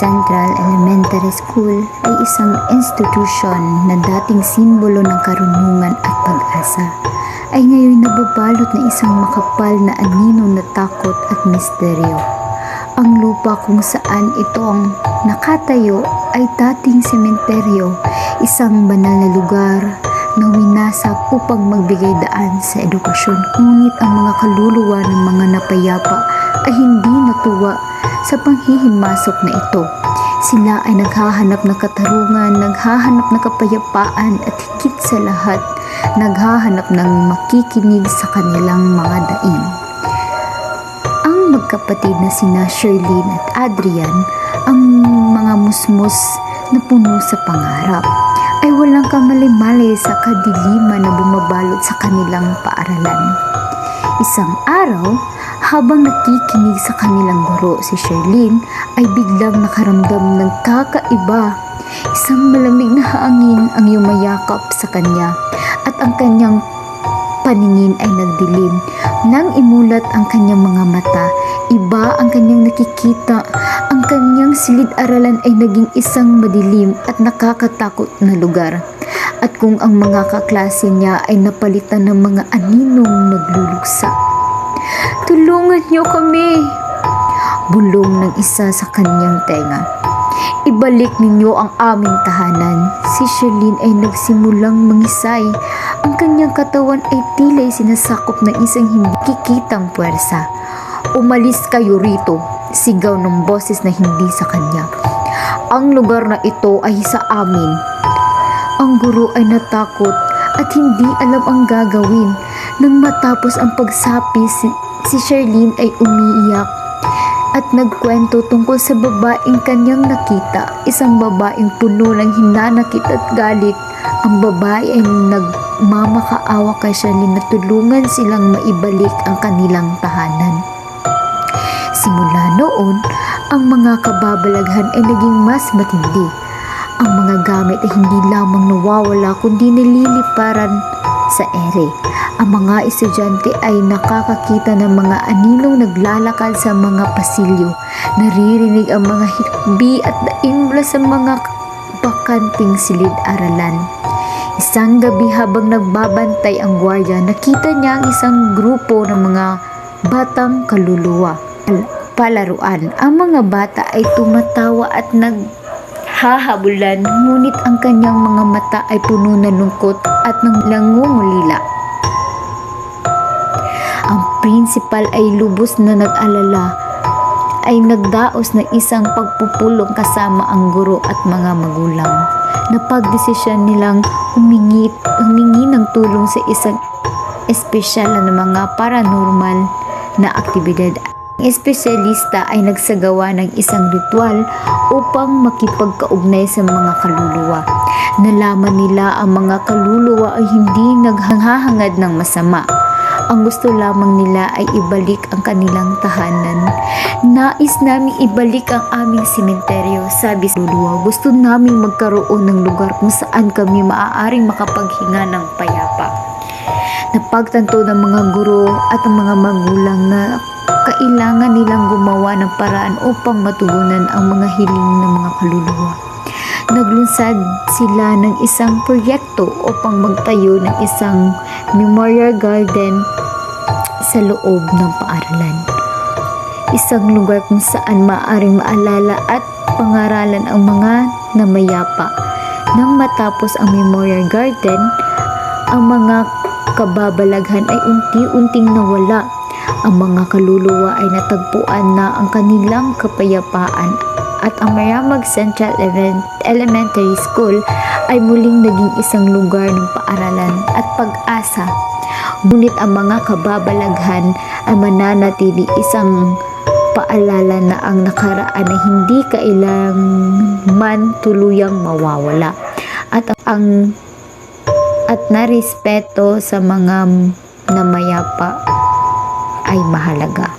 Central Elementary School ay isang institusyon na dating simbolo ng karunungan at pag-asa ay ngayon nababalot ng isang makapal na anino na takot at misteryo. Ang lupa kung saan ito ang nakatayo ay dating sementeryo, isang banal na lugar na winasak upang magbigay daan sa edukasyon. Ngunit ang mga kaluluwa ng mga napayapa ay hindi natuwa sa panghihimasok na ito. Sila ay naghahanap ng katarungan, naghahanap ng kapayapaan at higit sa lahat, naghahanap ng makikinig sa kanilang mga daing. Ang magkapatid na sina Sherlyn at Adrian, ang mga musmus na puno sa pangarap, ay walang kamali-mali sa kadiliman na bumabalot sa kanilang paaralan. Isang araw, habang nakikinig sa kanilang guro si Sherlyn ay biglang nakaramdam ng kakaiba. Isang malamig na hangin ang yumayakap sa kanya at ang kanyang paningin ay nagdilim. Nang imulat ang kanyang mga mata, iba ang kanyang nakikita. Ang kanyang silid-aralan ay naging isang madilim at nakakatakot na lugar. At kung ang mga kaklase niya ay napalitan ng mga aninong nagluluksa. Tulungan niyo kami! Bulong ng isa sa kanyang tenga. Ibalik ninyo ang aming tahanan. Si Sherlyn ay nagsimulang mangisay. Ang kanyang katawan ay tila'y sinasakop ng isang hindi kikitang puwersa. Umalis kayo rito, sigaw ng boses na hindi sa kanya. Ang lugar na ito ay sa amin. Ang guro ay natakot at hindi alam ang gagawin. Nang matapos ang pagsapi, si, Sherlyn ay umiiyak at nagkwento tungkol sa babaeng kanyang nakita, isang babaeng puno ng hinanakit at galit. Ang babae ay nagmamakaawa kay Sherlyn na tulungan silang maibalik ang kanilang tahanan. Simula noon, ang mga kababalaghan ay naging mas matindi. Ang mga gamit ay hindi lamang nawawala kundi nililiparan sa ere. Ang mga estudyante ay nakakakita ng mga aninong naglalakad sa mga pasilyo. Naririnig ang mga hikbi at daing sa mga bakanting silid-aralan. Isang gabi habang nagbabantay ang gwardiya, nakita niya ang isang grupo ng mga batang kaluluwa. Palaruan. Ang mga bata ay tumatawa at naghahabulan, ngunit ang kanyang mga mata ay puno ng lungkot at ng nangungulila. Principal ay lubos na nag-alala ay nagdaos ng isang pagpupulong kasama ang guro at mga magulang. Napagdesisyon nilang humingi, humingi ng tulong sa isang espesyal na mga paranormal na aktibidad. Ang espesyalista ay nagsagawa ng isang ritual upang makipagkaugnay sa mga kaluluwa. Nalaman nila ang mga kaluluwa ay hindi naghahangad ng masama. Ang gusto lamang nila ay ibalik ang kanilang tahanan. Nais naming ibalik ang aming simenteryo, sabi sa luluwa. Gusto naming magkaroon ng lugar kung saan kami maaaring makapaghinga ng payapa. Napagtanto ng mga guro at ang mga magulang na kailangan nilang gumawa ng paraan upang matugunan ang mga hiling ng mga kaluluwa. Naglunsad sila ng isang proyekto upang magtayo ng isang memorial garden sa loob ng paaralan. Isang lugar kung saan maaaring maalala at pangaralan ang mga namayapa. Nang matapos ang memorial garden, ang mga kababalaghan ay unti-unting nawala. Ang mga kaluluwa ay natagpuan na ang kanilang kapayapaan at ang Mayamag Central Elementary School ay muling naging isang lugar ng paaralan at pag-asa. Ngunit ang mga kababalaghan ay mananatili isang paalala na ang nakaraan ay hindi kailanman tuluyang mawawala at ang at narespeto sa mga namayapa ay mahalaga.